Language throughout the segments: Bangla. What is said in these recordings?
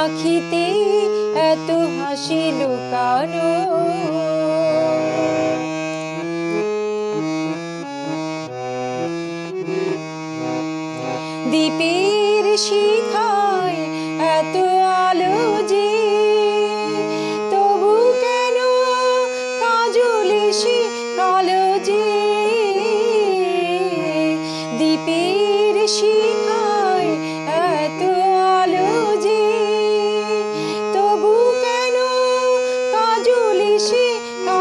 আখিতে এত হাসি লুকানো দ্বীপের শিখায়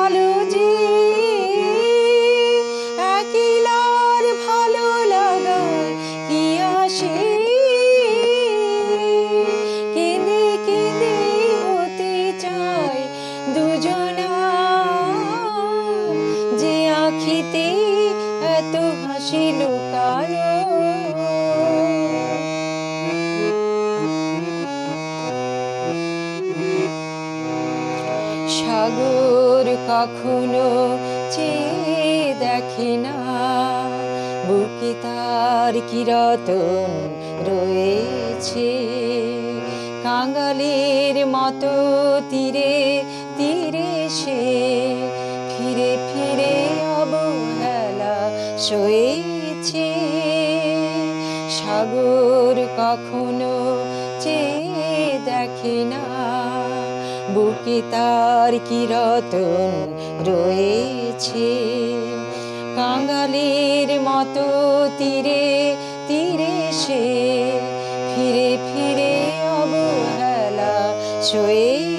কালো যে একলার ভালো লাগার কি আসে? কেঁদে কেঁদে হতে চায় দুজনা, যে আখিতে এত হাসি সাগর কখনো চেয়ে দেখে না। বুকে তার কিরতন রয়েছে। কাঙ্গালের মতো তীরে তীরে সে ফিরে ফিরে অবহেলা সয়েছে। সাগর কখনো চেয়ে দেখে না। বুকে তার কিরতন রয়েছে। কাঙ্গালের মতো তীরে তীরে সে ফিরে ফিরে অবহেলা সয়েছে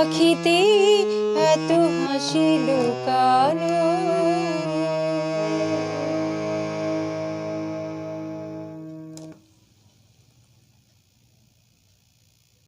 আখিতে এত হাসি লুকানো